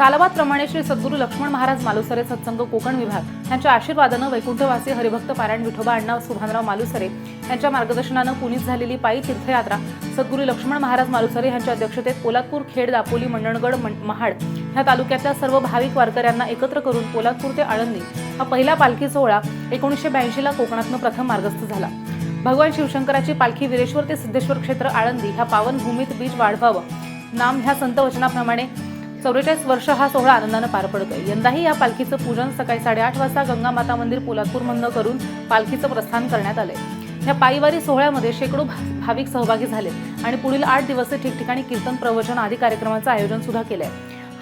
सालाबाद प्रमाणे श्री सद्गुरू लक्ष्मण महाराज मालुसरे सत्संग कोकण विभाग यांच्या आशीर्वादानं वैकुंठवासी हरिभक्त पारायण विठोबा अण्णा सुभानराव मालुसरे यांच्या मार्गदर्शनानं पुनीत झालेली पायी तीर्थयात्रा सद्गुरू लक्ष्मण महाराज मालुसरे यांच्या अध्यक्षतेत पोलादपूर खेड दापोली मंडणगड महाड ह्या तालुक्यातल्या सर्व भाविक वारकऱ्यांना एकत्र करून पोलादपूर ते आळंदी हा पहिला पालखी सोहळा एकोणीसशे ब्याऐंशीला कोकणातनं प्रथम मार्गस्थ झाला. भगवान शिवशंकराची पालखी विरेश्वर ते सिद्धेश्वर क्षेत्र आळंदी ह्या पावन भूमीत बीज वाढवावं. नाम ह्या संत वचनाप्रमाणे चौवेचाळीस वर्ष हा सोहळा आनंदानं पार पडतोय. यंदाही या पालखीचं पूजन सकाळी साडेआठ वाजता गंगा माता मंदिर पोलादपूरमधनं करून पालखीचं प्रस्थान करण्यात आलंय. या पायीवारी सोहळ्यामध्ये शेकडो भाविक सहभागी झाले आणि पुढील आठ दिवस ठिकठिकाणी कीर्तन प्रवचन आदी कार्यक्रमांचं आयोजन सुद्धा केलंय.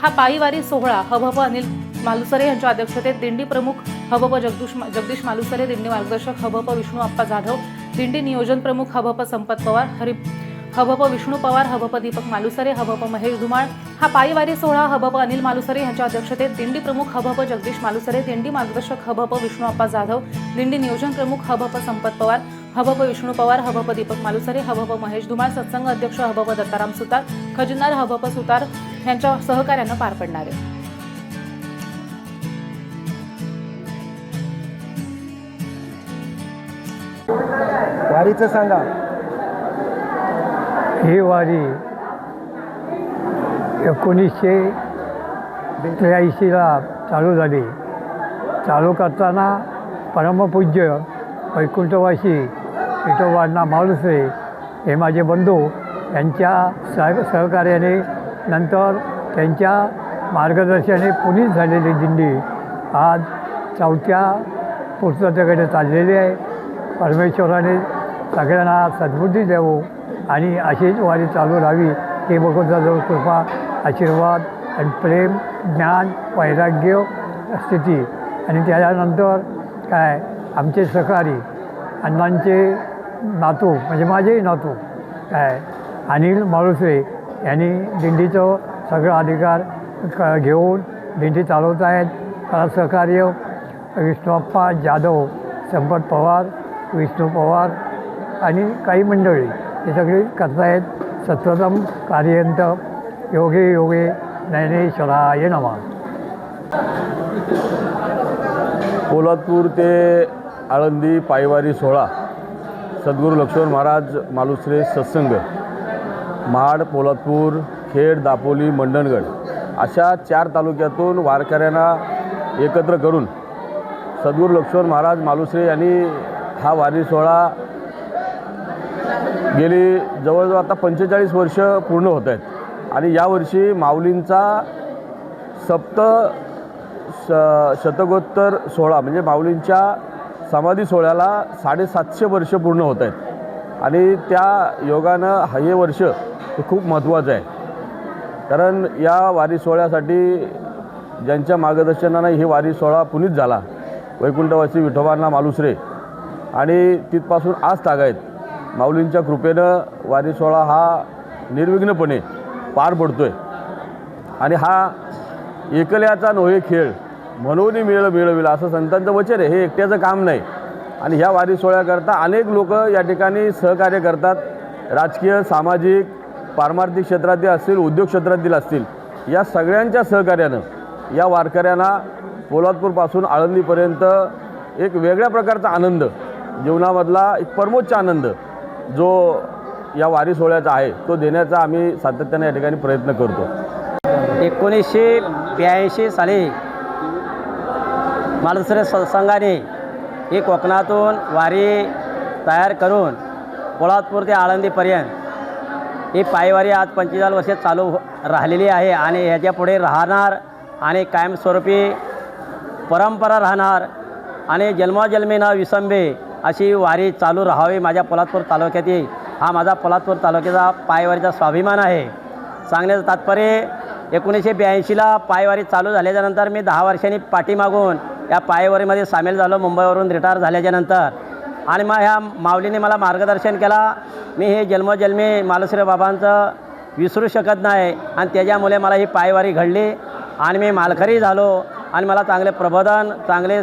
हा पायीवारी सोहळा हबप अनिल मालुसरे यांच्या अध्यक्षतेत दिंडी प्रमुख हबप जगदीश जगदीश मालुसरे दिंडी मार्गदर्शक हबप विष्णू आप्पा जाधव दिंडी नियोजन प्रमुख हबप संपत पवार हरि हबप विष्णू पवार हबप दीपक मालुसरे हबप महेश धुमाळ हा पायीवारी सोहळा हबप अनिल मालुसरे यांच्या अध्यक्षतेत दिंडी प्रमुख हबप जगदीश मालुसरे दिंडी मार्गदर्शक हबप विष्णूअप्पा जाधव दिंडी नियोजन प्रमुख हबप संपत पवार हबप विष्णू पवार हबप दीपक मालुसरे हबप महेश धुमाळ सत्संग अध्यक्ष हबप दत्ताराम सुतार खजिनार हबप सुतार यांच्या सहकार्यानं पार पडणार आहे. वारीचं सांगा. ही वारी एकोणीसशे त्र्याऐंशीला चालू झाली. चालू करताना परमपूज्य वैकुंठवासी विठोबांना मालुसरे हे माझे बंधू यांच्या सह सहकार्याने नंतर त्यांच्या मार्गदर्शनाने पुनीत झालेली दिंडी आज चौथ्या पुस्तकाकडे चाललेली आहे. परमेश्वराने सगळ्यांना सद्बुद्धी द्यावं आणि अशीच वारी चालू राहावी. हे भगवंताजवळ कृपा आशीर्वाद आणि प्रेम ज्ञान वैराग्य स्थिती. आणि त्याच्यानंतर काय? आमचे सहकारी अण्णांचे नातू म्हणजे माझेही नातू काय? अनिल माळुसरे यांनी दिंडीचं सगळं अधिकार क घेऊन दिंडी चालवत आहेत. त्याला सहकार्य विष्णुप्पा जाधव संपत पवार विष्णू पवार आणि काही मंडळी. हे सगळे करतायत. सत्वतम कार्यंत योगे योगे ज्ञानेश्वराय नमा. पोलादपूर ते आळंदी पायवारी सोहळा. सद्गुरू लक्ष्मण महाराज मालुसरे सत्संग. महाड पोलादपूर खेड दापोली मंडणगड अशा चार तालुक्यातून वारकऱ्यांना एकत्र करून सद्गुरू लक्ष्मण महाराज मालुसरे यांनी हा वारी सोहळा गेली जवळजवळ आता पंचेचाळीस वर्ष पूर्ण होत आहेत. आणि यावर्षी माऊलींचा सप्त श शतकोत्तर सोहळा म्हणजे माऊलींच्या समाधी सोहळ्याला साडेसातशे वर्ष पूर्ण होत आहेत. आणि त्या योगानं हा हे वर्ष हे खूप महत्त्वाचं आहे. कारण या वारी सोहळ्यासाठी ज्यांच्या मार्गदर्शनानं हे वारी सोहळा पुनीत झाला वैकुंठवासी विठोबांना मालुसरे आणि तिथपासून आज तागायत माऊलींच्या कृपेनं वारी सोहळा हा निर्विघ्नपणे पार पडतो आहे आणि हा एकल्याचा नव्हे खेळ म्हणून मेळ मिळविला असं संतांचं वचन आहे. हे एकट्याचं काम नाही. आणि ह्या वारी सोहळ्याकरता अनेक लोक या ठिकाणी सहकार्य करतात. राजकीय सामाजिक पारमार्थिक क्षेत्रातील असतील उद्योग क्षेत्रातील असतील या सगळ्यांच्या सहकार्यानं या वारकऱ्यांना पोलादपूरपासून आळंदीपर्यंत एक वेगळ्या प्रकारचा आनंद जीवनामधला एक परमोच्च आनंद जो या वारी सोहळ्याचा आहे तो देण्याचा आम्ही सातत्याने या ठिकाणी प्रयत्न करतो. एकोणीसशे ब्याऐंशी साली मालसरे संघाने ही कोकणातून वारी तयार करून कोल्हापूर ते आळंदीपर्यंत ही पायवारी आज पंचेचाळीस वर्षे चालू हो- राहिलेली आहे आणि ह्याच्यापुढे राहणार आणि कायमस्वरूपी परंपरा राहणार आणि जन्माजन्मी न विसंबे अशी वारी चालू राहावी माझ्या पोलादपूर तालुक्यातील हा माझा पोलादपूर तालुक्याचा पायवारीचा स्वाभिमान आहे. सांगण्याचं तात्पर्य एकोणीसशे ब्याऐंशीला पायवारी चालू झाल्याच्यानंतर मी दहा वर्षांनी पाठीमागून या पायवारीमध्ये सामील झालो मुंबईवरून रिटायर झाल्याच्यानंतर आणि मग ह्या माऊलीने मला मार्गदर्शन केला. मी हे जन्मजन्मी मालुसरे बाबांचं विसरू शकत नाही आणि त्याच्यामुळे मला ही पायवारी घडली आणि मी मालकरी झालो आणि मला चांगले प्रबोधन चांगले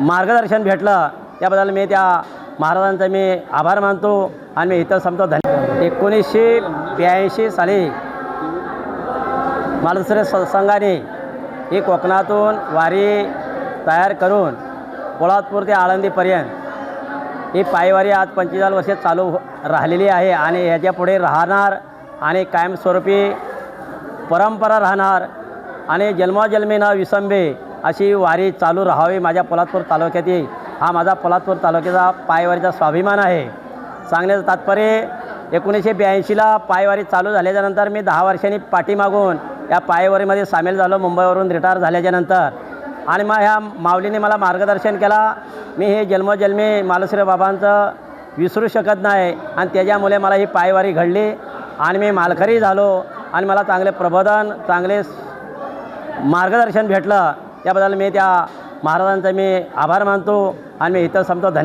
मार्गदर्शन भेटलं. त्याबद्दल मी त्या महाराजांचा मी आभार मानतो आणि मी इथं समतो धन्य एकोणीसशे ब्याऐंशी साली मालसरे संघाने ही कोकणातून वारी तयार करून पोळादपूर ते आळंदीपर्यंत ही पायवारी आज पंचेचाळीस वर्षे चालू हो- राहिलेली आहे आणि ह्याच्यापुढे राहणार आणि कायमस्वरूपी परंपरा राहणार आणि जन्मोजन्मी न विसंबे अशी वारी चालू राहावी माझ्या पोलादपूर येईल हा माझा पोलादपूर तालुक्याचा पायवारीचा स्वाभिमान आहे. सांगण्याचं तात्पर्य एकोणीसशे ब्याऐंशीला पायवारी चालू झाल्याच्यानंतर मी दहा वर्षांनी पाठीमागून या पायवारीमध्ये सामील झालो मुंबईवरून रिटायर झाल्याच्यानंतर. आणि मग ह्या माऊलीने मला मार्गदर्शन केला. मी हे जन्मोजन्मी मालुसरे बाबांचं विसरू शकत नाही आणि त्याच्यामुळे मला ही पायवारी घडली आणि मी मालकरी झालो आणि मला चांगले प्रबोधन चांगले मार्गदर्शन भेटलं. त्याबद्दल मी त्या महाराजांचा मी आभार मानतो आणि मी इथं संपतो. धन्य